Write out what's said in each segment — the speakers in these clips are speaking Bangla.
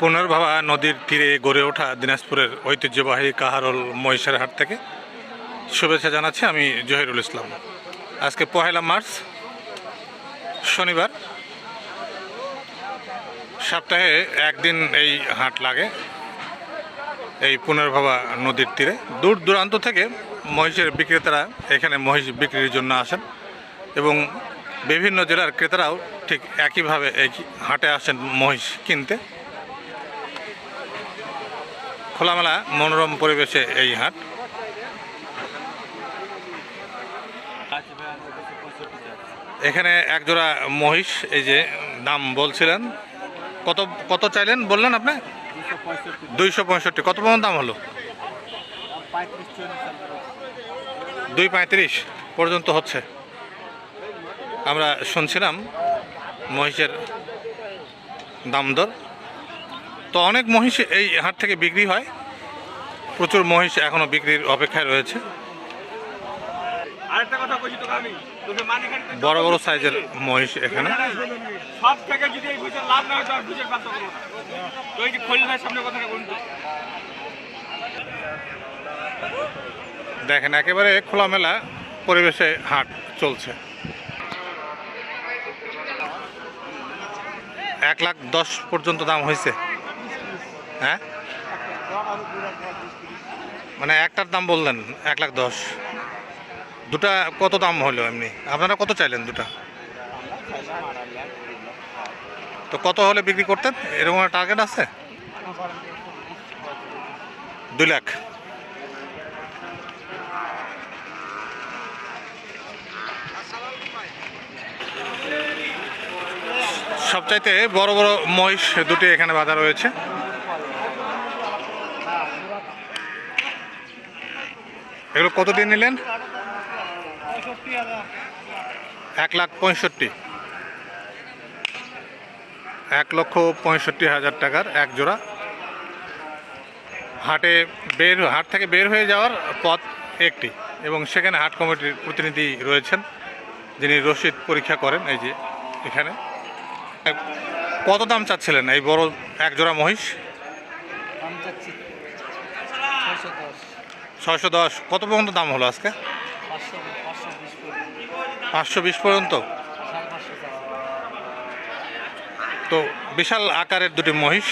পুনর্ভাবা নদীর তীরে গড়ে ওঠা দিনাজপুরের ঐতিহ্যবাহী কাহারল মহিষের হাট থেকে শুভেচ্ছা জানাচ্ছি আমি জহিরুল ইসলাম। আজকে পহেলা মার্চ, শনিবার। সপ্তাহে একদিন এই হাট লাগে, এই পুনর্ভাবা নদীর তীরে। দূর দূরান্ত থেকে মহিষের বিক্রেতারা এখানে মহিষ বিক্রির জন্য আসেন এবং বিভিন্ন জেলার ক্রেতারাও ঠিক একইভাবে এই হাটে আসেন মহিষ কিনতে। খোলামেলা মনোরম পরিবেশে এই হাট। এখানে একজোড়া মহিষ, এই যে দাম বলছিলেন, কত কত চাইলেন বললেন আপনি? দুইশো পঁয়ষট্টি। কত পর্যন্ত দাম হলো? দুই পঁয়ত্রিশ পর্যন্ত হচ্ছে। আমরা শুনছিলাম মহিষের দাম দর। তো অনেক মহিষ এই হাট থেকে বিক্রি হয়। প্রচুর মহিষ এখনও বিক্রির অপেক্ষায় রয়েছে। বড় বড় সাইজের মহিষ এখানে। সব থেকে যদি এই বুঝে লাভ না হয় তো আর বুঝে করব তো এই যে খলিল ভাইয়ের সামনে কথাটা বলুন দেখেন একেবারে খোলামেলা পরিবেশে হাট চলছে। এক লাখ দশ পর্যন্ত দাম হয়েছে। হ্যাঁ? মানে একটার দাম বললেন, এক লাখ দশ। দুটা কত দাম হলো এমনি? আপনারা কত চাইলেন দুটা? তো কত হলে বিক্রি করতেন? এরকম টার্গেট আছে? দুই লাখ। সবচাইতে বড় বড় মহিষ দুটি এখানে বাঁধা রয়েছে। এগুলো কত দিন নিলেন? এক লাখ পঁয়ষট্টি। এক লক্ষ পঁয়ষট্টি হাজার টাকার এক জোড়া। হাটে বের, হাট থেকে বের হয়ে যাওয়ার পথ একটি এবং সেখানে হাট কমিটির প্রতিনিধি রয়েছেন, যিনি রসিদ পরীক্ষা করেন এই যে এখানে। কত দাম চাচ্ছিলেন এই বড় এক জোড়া মহিষ? আমি চাচ্ছি ছয়শো দশ। কত পর্যন্ত দাম হলো আজকে? পাঁচশো বিশ পর্যন্ত। তো বিশাল আকারের দুটি মহিষ।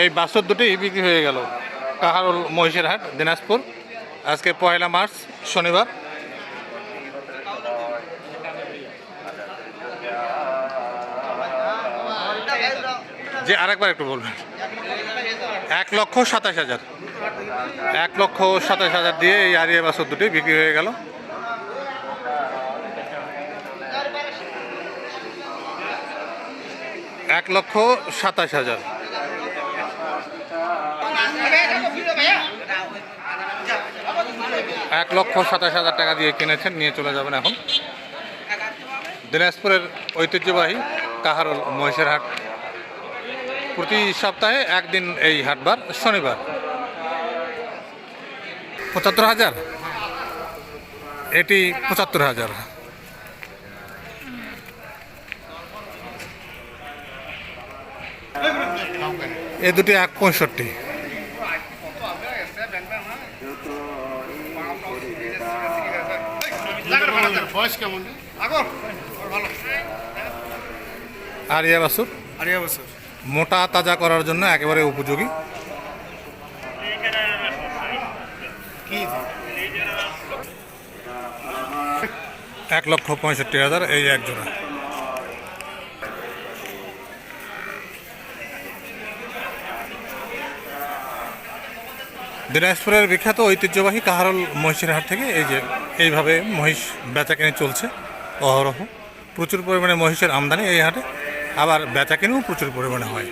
এই বাছর দুটি বিক্রি হয়ে গেল কাহারুল মহিষের হাট, দিনাজপুর। আজকে পয়লা মার্চ, শনিবার। যে আরেকবার একটু বলবেন। এক লক্ষ সাতাশ হাজার। এক লক্ষ সাতাশ হাজার দিয়ে এই আরিয়া বাছর দুটি বিক্রি হয়ে গেল। এক লক্ষ সাতাশ হাজার। এক লক্ষ সাতাশ হাজার টাকা দিয়ে কিনেছেন, নিয়ে চলে যাবেন এখন। দিনাজপুরের ঐতিহ্যবাহী কাহারল মহিষের হাট। প্রতি সপ্তাহে একদিন এই হাটবার, শনিবার। পঁচাত্তর হাজার? এটি পঁচাত্তর হাজার। এ দুটি এক পঁয়ষট্টি। আর ইয়া বাসুর? আরিয়া বছর মোটা তাজা করার জন্য একেবারে উপযোগী। এক লক্ষ পঁয়ষট্টি হাজার এই এক জোড়া। দিনাজপুরের বিখ্যাত ঐতিহ্যবাহী কাহারল মহিষের হাট থেকে এই যে এইভাবে মহিষ বেচা কেনে চলছে অহরহ। প্রচুর পরিমাণে মহিষের আমদানি এই হাটে। আবার ব্যথা কিনেও প্রচুর পরিমাণে হয়।